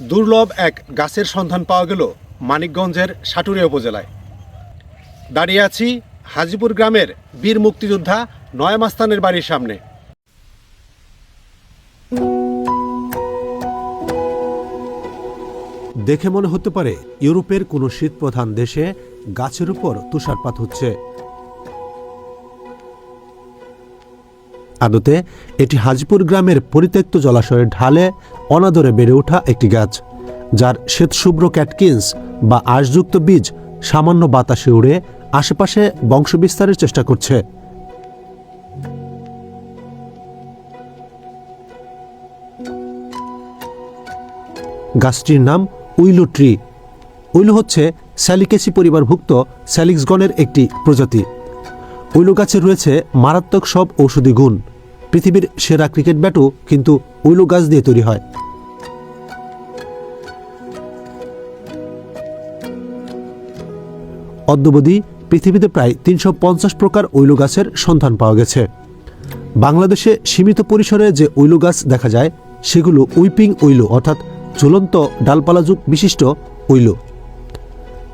দুর্লভ এক গাছের সন্ধান পাওয়া গেল মানিকগঞ্জের সাটুরিয়া উপজেলায়। দাঁড়িয়ে আছি হাজিপুর গ্রামের বীর মুক্তিযোদ্ধা নয় মাস্তানের বাড়ির সামনে। দেখে মনে হতে পারে, ইউরোপের কোনো শীতপ্রধান দেশে গাছের উপর তুষারপাত হচ্ছে। আদতে এটি হাজিপুর গ্রামের পরিত্যক্ত জলাশয়ের ঢালে অনাদরে বেড়ে ওঠা একটি গাছ, যার শ্বেতশুভ্র ক্যাটকিন্স বা আশযুক্ত বীজ সামান্য বাতাসে উড়ে আশেপাশে বংশবিস্তারের চেষ্টা করছে। গাছটির নাম উইলো ট্রি। উইলো হচ্ছে স্যালিকেসি পরিবারভুক্ত স্যালিক্সগণের একটি প্রজাতি। উইলো গাছে রয়েছে মারাত্মক সব ঔষধি গুণ। পৃথিবীর সেরা ক্রিকেট ব্যাটও কিন্তু উইলো গাছ দিয়ে তৈরি হয়। অদ্যবধি পৃথিবীতে প্রায় তিনশো পঞ্চাশ প্রকার উইলো গাছের সন্ধান পাওয়া গেছে। বাংলাদেশে সীমিত পরিসরে যে উইলো গাছ দেখা যায়, সেগুলো উইপিং উইলো অর্থাৎ ঝুলন্ত ডালপালাযুগ বিশিষ্ট উইলো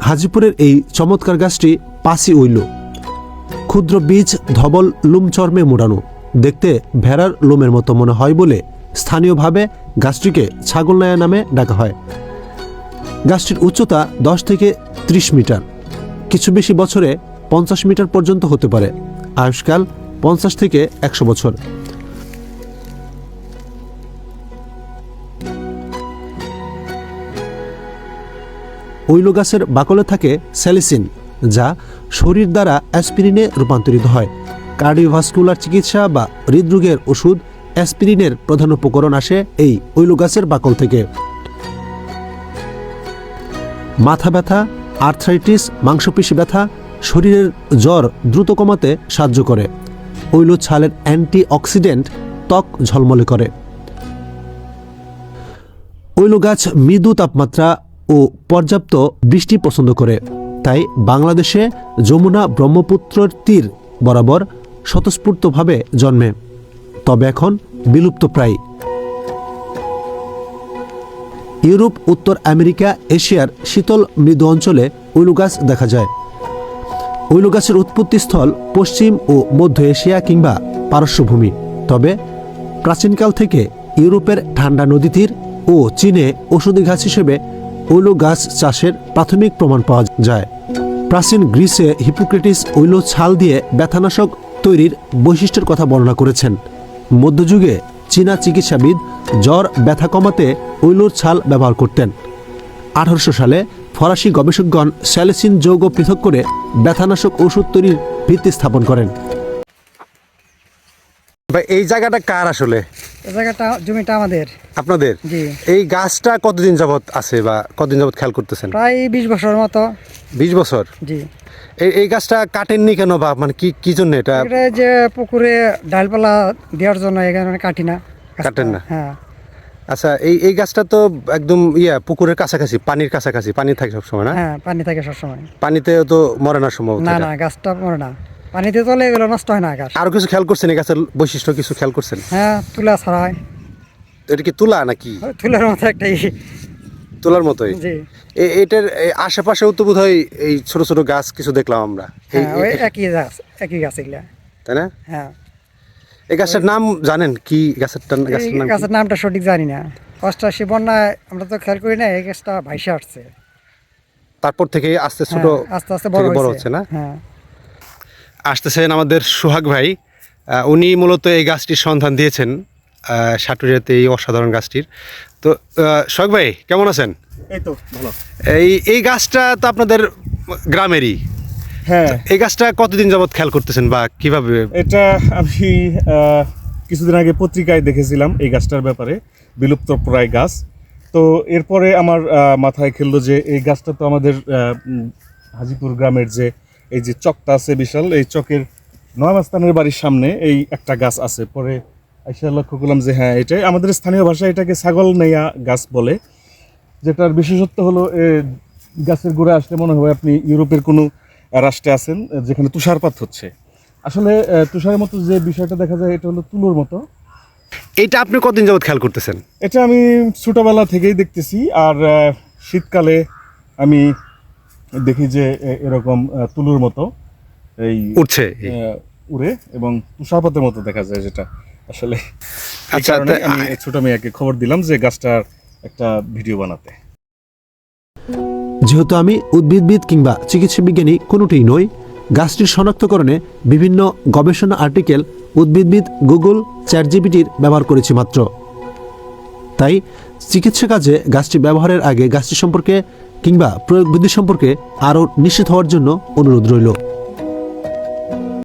হাজিপুরের এই চমৎকার গাছটি পাসি উইলো ক্ষুদ্র বীজ ধবল লুম চর্মে মোড়ানো। দেখতে ভেড়ার লোমের মতো মনে হয় বলে স্থানীয়ভাবে গাছটিকে ছাগলনায়া নামে ডাকা হয়। গাছটির উচ্চতা দশ থেকে ত্রিশ মিটার। কিছু বেশি বছরে পঞ্চাশ মিটার পর্যন্ত হতে পারে। আয়ুষ্কাল পঞ্চাশ থেকে একশো বছর। ওইলো গাছের বাকলে থাকে স্যালিসিন। যা শরীর দ্বারা অ্যাসপিরিনে রূপান্তরিত হয়। কার্ডিওভাস্কুলার চিকিৎসা বা হৃদরোগের ওষুধ অ্যাসপিরিনের প্রধান উপকরণ আসে এই ওইলো গাছের বাকল থেকে। মাথা ব্যথা, আর্থ্রাইটিস, মাংসপেশি ব্যথা শরীরের জ্বর দ্রুত কমাতে সাহায্য করে। ওইলো ছালের অ্যান্টি অক্সিডেন্ট ত্বক ঝলমলে করে। ওইলো গাছ মৃদু তাপমাত্রা ও পর্যাপ্ত বৃষ্টি পছন্দ করে। তাই বাংলাদেশে যমুনা ব্রহ্মপুত্রের তীর বরাবর স্বতঃস্ফূর্তভাবে জন্মে। তবে এখন বিলুপ্ত প্রায়। ইউরোপ, উত্তর আমেরিকা, এশিয়ার শীতল মৃদু অঞ্চলে উইলু গাছ দেখা যায়। উইলু গাছের উৎপত্তিস্থল পশ্চিম ও মধ্য এশিয়া কিংবা পারস্যভূমি তবে প্রাচীনকাল থেকে ইউরোপের ঠান্ডা নদীতীর ও চীনে ওষুধি গাছ হিসেবে উইলো গাছ চাষের প্রাথমিক প্রমাণ পাওয়া যায়। প্রাচীন গ্রিসে হিপোক্রেটিস উইলো ছাল দিয়ে ব্যথানাশক তৈরির বৈশিষ্ট্যের কথা বর্ণনা করেছেন। মধ্যযুগে চীনা চিকিৎসাবিদ জ্বর ব্যথা কমাতে উইলোর ছাল ব্যবহার করতেন। আঠারোশো সালে ফরাসি গবেষকগণ স্যালেসিন যৌগ পৃথক করে ব্যথানাশক ওষুধ তৈরির ভিত্তি স্থাপন করেন। এই জায়গাটা কার আসলে? এই জায়গাটা জমিটা আমাদের। আপনাদের? জি। এই গাছটা কতদিন যাবত আছে বা কতদিন যাবত খেয়াল করতেছেন? প্রায় বিশ বছর মতো। বিশ বছর? জি। এই এই গাছটা কাটেননি কেন বা মানে কি কি জন্য এটা? এটা যে পুকুরে ডালপালা দেওয়ার জন্য এখানে কাটি না। কাটেন না? হ্যাঁ। আচ্ছা এই এই গাছটা তো একদম ইয়া পুকুরের কাছাকাছি পানির কাছাকাছি পানি থাকে সবসময় না? হ্যাঁ পানি থাকে সবসময়। পানিতে তো মরে না সম্ভব না না গাছটা মরে না। পানিতে চলে এগুলো নষ্ট হয় না গাছ আরও কিছু খেয়াল করছেন এই গাছের বৈশিষ্ট্য কিছু খেয়াল করছেন? হ্যাঁ তুলা ছাড়া হয় এটা কি তুলা নাকি? তুলার মতো একটা ই। তুলার মতোই? জি। এটার আশেপাশেও তো বোধহয় এই ছোট ছোট গাছ কিছু দেখলাম আমরা। হ্যাঁ একই গাছ একই গাছ এগুলা। তাই না? হ্যাঁ। এই গাছের নাম জানেন? কি গাছের গাছের নাম গাছের নামটা সঠিক জানি না। অষ্টাশি বন্যায় আমরা তো খেয়াল করি না এই গাছটা ভাইসে আসছে। তারপর থেকে আস্তে ছোট হ্যাঁ, আস্তে আস্তে বড় হচ্ছে না? হ্যাঁ। আসতেছেন আমাদের সোহাগ ভাই। উনি মূলত এই গাছটির সন্ধান দিয়েছেন সাটুরিয়াতে এই অসাধারণ গাছটির। তো সোহাগ ভাই কেমন আছেন? এই তো ভালো। এই এই গাছটা তো আপনাদের গ্রামেরই। হ্যাঁ। এই গাছটা কতদিন যাবত খেয়াল করতেছেন বা কীভাবে? এটা আমি কিছুদিন আগে পত্রিকায় দেখেছিলাম এই গাছটার ব্যাপারে বিলুপ্ত প্রায় গাছ। তো এরপরে আমার মাথায় খেললো যে এই গাছটা তো আমাদের হাজিপুর গ্রামের যে এই যে চকটা আছে বিশাল এই চকের নয়মাস্তানের বাড়ির সামনে এই একটা গাছ আছে। পরে আইসা লক্ষ্য করলাম যে হ্যাঁ এটাই আমাদের স্থানীয় ভাষায় এটাকে ছাগল নেয়া গাছ বলে। যেটার বিশেষত্ব হলো এ, গাছের গোড়ে আসলে মনে হয় আপনি ইউরোপের কোনো রাষ্ট্রে আছেন যেখানে তুষারপাত হচ্ছে। আসলে তুষারের মতো যে বিষয়টা দেখা যায় এটা হলো তুলোর মতো। এইটা আপনি কতদিন যাবত খেয়াল করতেছেন? এটা আমি ছোটোবেলা থেকেই দেখতেছি আর শীতকালে আমি দেখি যে এরকম আহ, তুলোর মতো এই উঠছে আহ, উড়ে এবং তুষারপাতের মতো দেখা যায় যেটা। আসলে আচ্ছা, আমি ছোট মেয়েকে খবর দিলাম যে গাছটার একটা ভিডিও বানাতে। যেহেতু আমি উদ্ভিদবিদ কিংবা চিকিৎসা বিজ্ঞানী কোনোটিই নই গাছটির শনাক্তকরণে বিভিন্ন গবেষণা আর্টিকেল উদ্ভিদবিদ গুগল চ্যাট জিপিটির ব্যবহার করেছি মাত্র। তাই চিকিৎসা কাজে গাছটি ব্যবহারের আগে গাছটি সম্পর্কে কিংবা প্রয়োগ বৃদ্ধি সম্পর্কে আরও নিশ্চিত হওয়ার জন্য অনুরোধ রইল।